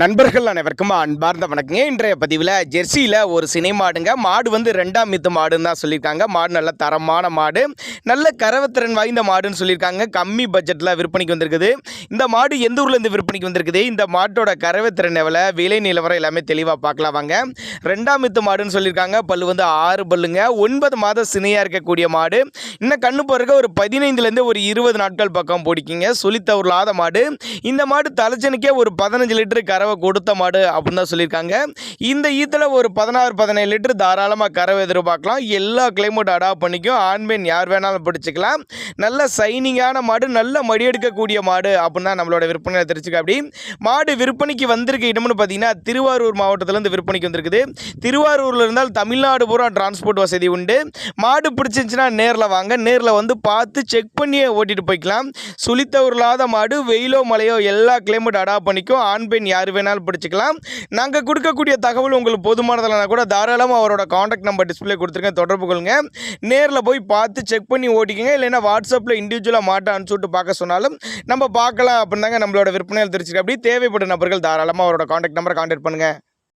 நண்பர்கள் அனைவருக்கும் அன்பார்ந்த வணக்கங்க. இன்றைய பதிவில் ஜெர்சியில் ஒரு சினை மாடுங்க மாடு வந்து ரெண்டாம் மித்து மாடுன்னு தான் சொல்லியிருக்காங்க. மாடு நல்ல தரமான மாடு. நல்ல கரவத்திறன் வாய்ந்த மாடுன்னு சொல்லியிருக்காங்க. கம்மி பட்ஜெட்டில் விற்பனைக்கு வந்திருக்குது. இந்த மாடு எந்த ஊர்லேருந்து விற்பனைக்கு வந்திருக்குது? இந்த மாட்டோட கரவத்திறன் எவ்வளோ விலை நிலவரம் எல்லாமே தெளிவாக பார்க்கலாம் வாங்க. ரெண்டாம் மித்து மாடுன்னு சொல்லியிருக்காங்க. பல்லு வந்து ஆறு பல்லுங்க. ஒன்பது மாத சினையாக இருக்கக்கூடிய மாடு. இன்னும் கண்ணு பிறகு ஒரு பதினைந்துலேருந்து ஒரு இருபது நாட்கள் பக்கம் பிடிக்குங்க சுழித்தவர்களாத மாடு. இந்த மாடு தலைச்சனுக்கே ஒரு பதினஞ்சு லிட்டரு கறவை கொடுத்த மாடு அப்படின்னு தான் சொல்லியிருக்காங்க. இந்த ஈத்தில் ஒரு பதினாறு பதினேழு லிட்டர் தாராளமாக கறவை எதிர்பார்க்கலாம். எல்லா கிளைமேட் அடாப்ட் பண்ணிக்கும். ஆண் பெண் யார் வேணாலும் பிடிச்சிக்கலாம். நல்ல சைனிங்கான மாடு நல்ல மடி எடுக்கக்கூடிய மாடு அப்படின்னு தான் நம்மளோட விற்பனை தெரிஞ்சுக்க அப்படி. மாடு விற்பனைக்கு வந்திருக்க இடம்னு பார்த்தீங்கன்னா திருவாரூர் மாவட்டத்திலேருந்து விற்பனைக்கு வந்திருக்குது. திருவாரூரில் இருந்தால் தமிழ்நாடு பூரா டிரான்ஸ்போர்ட் வசதி உண்டு. மாடு பிடிச்சிருந்துச்சுன்னா நேரில் வாங்க. நேரில் வந்து பார்த்து செக் பண்ணியே ஓட்டிட்டு போய்க்கலாம். சுழித்தவர்களாத மாடு வெயிலோ மழையோ எல்லா கிளைமேட் அடாப்ட் பண்ணிக்கும். ஆண் பெண் யார் வேணாலும் பிடிச்சிக்கலாம். நாங்கள் கொடுக்கக்கூடிய தகவல் உங்களுக்கு போதுமானதில்லைனா கூட தாராளமாக அவரோட காண்டாக்ட் நம்பர் டிஸ்பிளே கொடுத்துருக்கேன் தொடர்பு கொள்ளுங்க. நேரில் போய் பார்த்து செக் பண்ணி ஓட்டிக்கங்க. இல்லைன்னா வாட்ஸ்அப்பில் இண்டிவிஜுவலாக மாட்ட அனுப்பிச்சுட்டு பார்க்க சொன்னாலும் நம்ம பார்க்கலாம். அப்படின்னாங்க நம்மளோட விற்பனையில் தெரிஞ்சுக்க அப்படி தேவைப்படும் நபர்கள் தாராளமாக அவரோட காண்டாக்ட் நம்பரை காண்டாக்ட் பண்ணுங்கள்